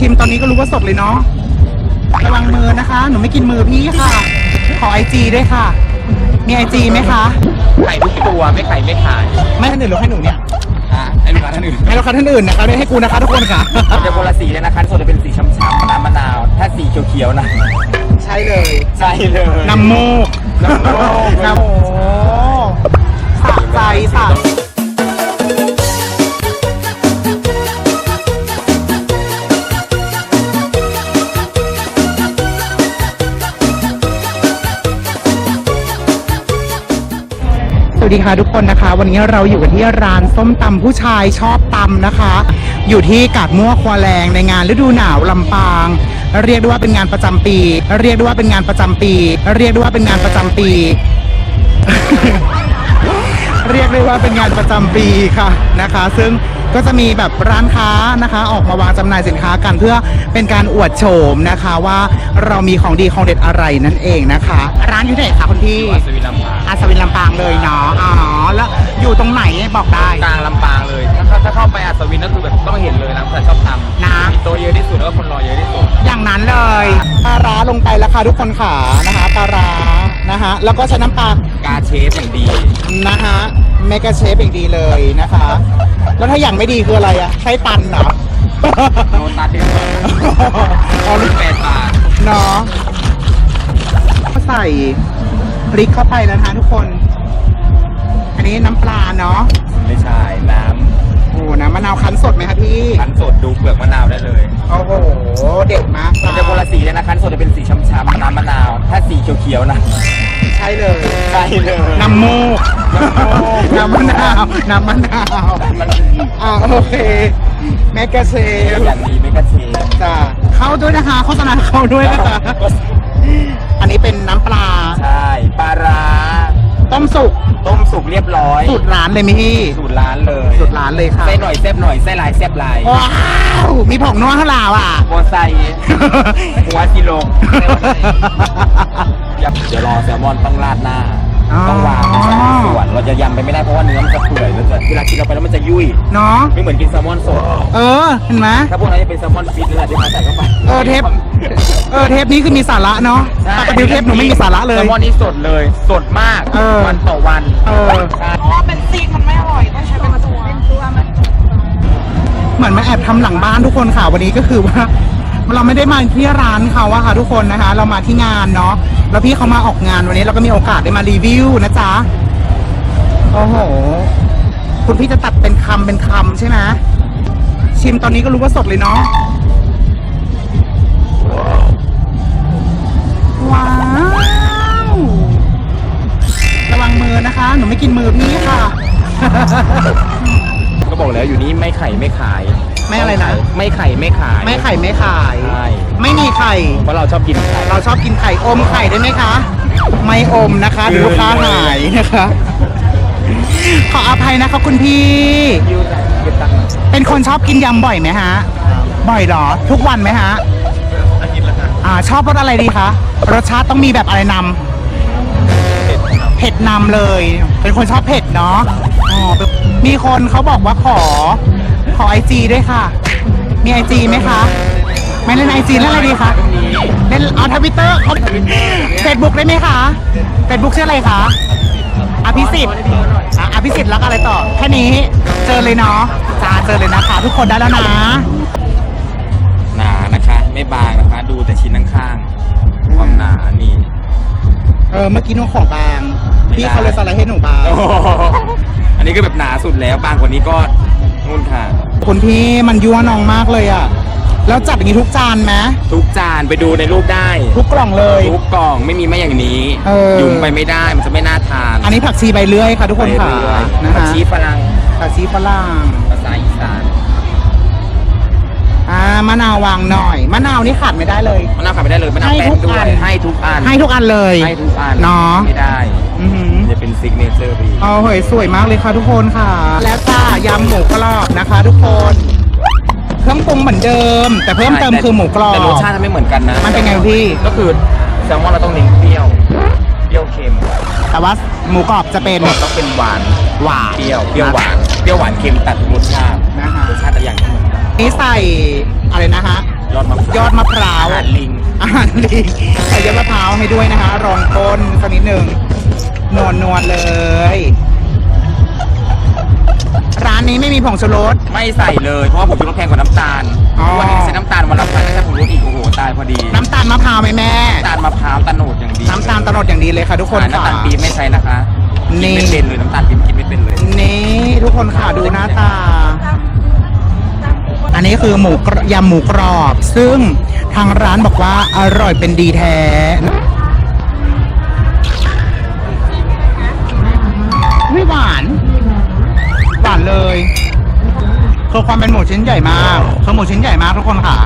ชิมตอนนี้ก็รู้ว่าสดเลยเนาะระวังมือนะคะ หนูไม่กินมือพี่ค่ะ ขอไอจีด้วยค่ะ มีไอจีไหมคะ ไข่ทุกตัวไม่ไข่ไม่ขายไม่ให้หนูหรือให้หนูเนี่ย อะให้ลูกค้าท่านอื่นให้ลูกค้าท่านอื่นนะคะไม่ให้กูนะคะทุกคนค่ะ มันจะคนละสีเลยนะคะส่วนจะเป็นสีช้ำๆน้ำมะนาว ถ้าสีเขียวๆนะ ใช่เลย ใช่เลย น้ำโมกน้ำโมก น้ำโมสะใจสะ ดีค่ะทุกคนนะคะ วันนี้เราอยู่กันที่ร้านส้มตำผู้ชายชอบตำนะคะ อยู่ที่กาดมั่วควาแรงในงานฤดูหนาวลำปาง เรียกได้ว่าเป็นงานประจำปี เรียกได้ว่าเป็นงานประจำปี เรียกได้ว่าเป็นงานประจำปี เรียกได้ว่าเป็นงานประจำปีค่ะนะคะ ซึ่งก็จะมีแบบร้านค้านะคะ ออกมาวางจำหน่ายสินค้ากันเพื่อเป็นการอวดโฉมนะคะว่าเรามีของดีของเด็ดอะไรนั่นเองนะคะ ร้านอยู่ที่ไหนคะคุณพี่วัดสวิลำปางอาสวินลำปางเลยเนาะอ๋อแล้วอยู่ตรงไหนบอกได้กลางลำปางเลยถ้าเข้าถ้าเข้าไปอัศวินก็คือแบบต้องเห็นเลยนะแต่ชอบทำนะมีโต๊ะเยอะที่สุดแล้วก็คนรอเยอะที่สุดอย่างนั้นเลยปลาร้าลงไปแล้วค่ะทุกคนขานะคะปลาร้า นะคะแล้วก็ใช้น้ำปลากาเชฟอย่างดี นะคะเมกาเชฟอย่างดีเลยนะคะ แล้วถ้าอย่างไม่ดีคืออะไรอะใช้ตันเหรอ โนตัสเดือนเอาลูกแปดบาทเนาะก็ใส่พริกเข้าไปแล้วนะคะทุกคน อันนี้น้ำปลาเนาะไม่ใช่น้โอ้น้ำมะนาวคั้น สดไหมคะพี่ำคั้นสดดูเปลือกมะนาวได้เลย โอ้โห เด็ดมากมันจะคนละสีเลยนะคั้นสดจะเป็นสีช้ำๆน้ำมะนาว ถ้าสีเขียวๆนะใช่เลยใช่เลยน้ำโมกน้ำโมกน้ำมะนาวน้ำมะนาวมันอ่าโอเคเมกาเชฟอย่างดีไม่กระเชฟจ้ะเข้าด้วยนะคะโฆษณาเข้าด้วยนะคะอันนี้เป็นน้ำปลา ใช่ ปลาร้า ต้มสุกต้มสุกเรียบร้อยสูตรร้านเลยไหมพี่สูตรร้านเลยสูตรร้านเลยค่ะไส้หน่อยแซ่บหน่อยไส้ลายแซ่บลายว้าวมีผงนัวข้าวหลาวอะหัวไส้หัวกิโลเดี๋ยวรอแซลมอนต้องราดหน้าอ๋อต้องวางในสองส่วนเราจะยำไปไม่ได้เพราะว่าเนื้อมันจะเปื่อยแล้วจะเวลากินเราไปแล้วมันจะยุ่ยเนาะไม่เหมือนกินแซลมอนสดเออเห็นไหมถ้าพวกนั้นจะเป็นแซลมอนฟิตนั่นแหละที่เขาใส่เข้าไปเออเทป เออเทปนี้คือมีสาระเนาะใช่ปกติเทปหนูไม่มีสาระเลย แซลมอนนี่สดเลย สดมากเออ วันต่อวันเออ ใช่เพราะว่าเป็นซีนมันไม่อร่อยต้องใช้เป็นตัวเป็นตัวมันเหมือนมาแอบทำหลังบ้านทุกคนค่ะวันนี้ก็คือว่า เราไม่ได้มาที่ร้านเขาอะค่ะทุกคนนะคะ เรามาที่งานเนาะแล้วพี่เขามาออกงานวันนี้เราก็มีโอกาสได้มารีวิวนะจ๊ะโอ้โหคุณพี่จะตัดเป็นคำเป็นคำใช่ไหมชิมตอนนี้ก็รู้ว่าสดเลยเนาะ นะคะ หนูไม่กินมือพี่ค่ะ ก็บอกแล้วอยู่นี่ไม่ไข่ไม่ขาย ไม่อะไรนะ ไม่ไข่ไม่ขาย ไม่ไข่ไม่ขาย ใช่ ไม่มีไข่ เพราะเราชอบกินไข่ เราชอบกินไข่อมไข่ได้ไหมคะ ไม่อมนะคะเดี๋ยวลูกค้าหายนะคะ ขออภัยนะคะคุณพี่ยืดยืดตังค์เป็นคนชอบกินยำบ่อยไหมฮะ บ่อยเหรอ ทุกวันไหมฮะอาทิตย์ละครับอ่าชอบรสอะไรดีคะ รสชาติต้องมีแบบอะไรนำ เผ็ดนำเลย เป็นคนชอบเผ็ดเนาะอ๋อมีคนเขาบอกว่าขอ ขอไอจีด้วยค่ะ มีไอจีไหมคะ ไม่เล่นไอจีเล่นอะไรดีคะ เล่นเอาทวิตเตอร์เฟซบุ๊กได้ไหมคะเฟซบุ๊กชื่ออะไรคะ อภิสิทธิ์อะอภิสิทธิ์แล้วก็อะไรต่อ แค่นี้เจอเลยเนาะจ้าเจอเลยนะคะ ทุกคนได้แล้วนะหนานะคะ ไม่บางนะคะ ดูแต่ชิ้นข้างๆความหนานี่ เออเมื่อกี้น้องของบางพี่เขาเลยสไลด์ให้หนูบางโอ้โหอันนี้ก็แบบหนาสุดแล้วบางกว่านี้ก็นู่นค่ะคุณพี่มันยั่วน้องมากเลยอะแล้วจัดอย่างนี้ทุกจานไหมทุกจานไปดูในรูปได้ ทุกกล่องเลย ทุกกล่องไม่มีไม่อย่างนี้ เออ ยุ่งไปไม่ได้มันจะไม่น่าทานอันนี้ผักชีใบเลื่อยค่ะทุกคนค่ะไปเรื่อยนะผักคะชีฝรั่งผักชีฝรั่งภาษาอีสานอ่า มะนาววางหน่อย มะนาวนี่ขาดไม่ได้เลย มะนาวขับไปได้เลยมะนาวให้แป้ทุนกด้วอัยนให้ทุกอันให้ทุกอันเลย ให้ทุกอันเนาะ ไม่ได้อือหือ จะเป็นซิกเนเจอร์ไปอีก เอาเฮ้ยสวยมากเลยค่ะทุกคนค่ะ แล้วจ้ายำหมูกรอบนะคะ ทุกคน เครื่องปรุงเหมือนเดิม แต่เพิ่มเติมคือหมูกรอบ แต่รสชาติมันไม่เหมือนกันนะมันเป็นไงพี่ ก็คือแซลมอนเราต้องเน้นเปรี้ยว เปรี้ยวเค็มแต่ว่าหมูกรอบจะเป็นต้องเป็นหวาน หวานเปรี้ยว เปรี้ยวหวาน เปรี้ยวหวานเค็มตัดรสชาตินะคะ รสชาติแต่อย่างไม่เหมือนกั นนี่ใส่อะไรนะคะรออดมะพร้าวยอดมะพร้าวอาหารลิง อาหารลิงใส่ยอดมะพร้าวให้ด้วยนะคะ รองก้นสักนิดหนึ่งนวลนวลๆเลย ร้านนี้ไม่มีผงชูรส ไม่ใส่เลย เพราะว่าผมชูรสแพงกว่าน้ำตาลอ๋อ วันนี้ใส่น้ำตาลวันละพันใส่ผงชูรสอีกโอ้โหตายพอดีน้ำตาลมะพร้าวไหมแม่น้ำตาลมะพร้าวตะโนดอย่างดีน้ำตาลตะโนดอย่างดีเลยค่ะทุกคนอ่าน้ำค่ะตาลปี๊บไม่ใช้นะคะกินนี่ไม่เป็นเลยน้ำตาลปี๊บกินไม่เป็นเลย นี่ทุกคนค่ะดูหน้าตา อันนี้คือหมูยำหมูกรอบ ซึ่งทางร้านบอกว่าอร่อยเป็นดีแท้ไม่หวาน หวานเลยคือความเป็นหมูชิ้นใหญ่มากคือหมูชิ้นใหญ่มากทุกคนค่ะ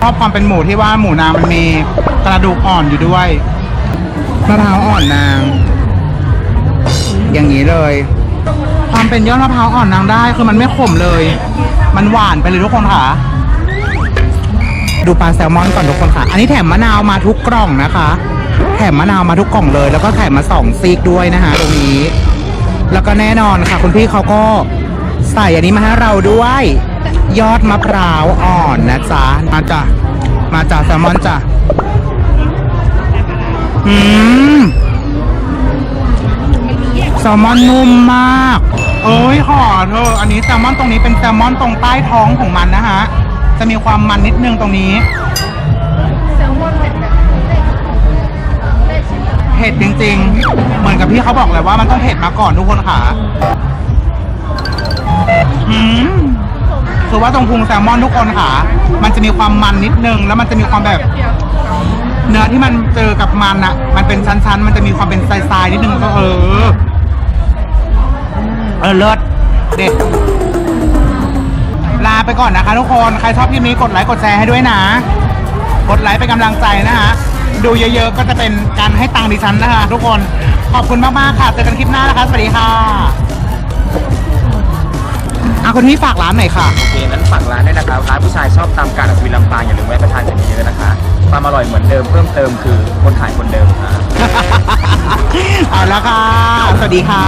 ชอบความเป็นหมูที่ว่าหมูนางมันมีกระดูกอ่อนอยู่ด้วยมะพร้าวอ่อนนาง อย่างนี้เลย ความเป็นยอดมะพร้าวอ่อนนางได้คือมันไม่ขมเลย มันหวานไปเลยทุกคนค่ะ ดูปลาแซลมอนก่อนทุกคนค่ะ อันนี้แถมมะนาวมาทุกกล่องนะคะ แถมมะนาวมาทุกกล่องเลย แล้วก็แถมมาสองซีกด้วยนะคะตรงนี้ แล้วก็แน่นอนค่ะ คุณพี่เขาก็ใส่อันนี้มาให้เราด้วย ยอดมะพร้าวอ่อนนะจ๊ะมาจ้ะมาจ้ะแซลมอนจ้ะอืมแซลมอนนุ่มมาก อ้ยขอเธออันนี้แซลมอนตรงนี้เป็นแซลมอนตรงใต้ท้องของมันนะฮะ จะมีความมันนิดนึงตรงนี้เผ็ดจริงๆ เหมือนกับพี่เขาบอกเลยว่ามันต้องเผ็ดมาก่อนทุกคนค่ะอืมคือว่าตรงพุงแซลมอนทุกคนค่ะ มันจะมีความมันนิดนึง แล้วมันจะมีความแบบ เนื้อที่มันเจอกับมันอะมันเป็นชั้นๆ มันจะมีความเป็นทรายๆนิดนึงก็เออ เออเลิศเด็ดลาไปก่อนนะคะทุกคน ใครชอบคลิปนี้กดไลค์กดแชร์ให้ด้วยนะ กดไลค์เป็นกำลังใจนะฮะดูเยอะๆ ก็จะเป็นการให้ตังค์ดิฉันนะคะทุกคน ขอบคุณมากๆค่ะ เจอกันคลิปหน้านะคะ สวัสดีค่ะอาคุณพี่ฝากร้านหน่อยค่ะ โอเคนั้นฝากร้านด้วยนะครับร้านผู้ชายชอบตามการอัศวินลำปางอย่าลืมแวะไปทานกันเยอะๆนะคะความอร่อยเหมือนเดิมเพิ่มเติมคือคนขายคนเดิมค่ะเอาละค่ะ สวัสดีค่ะ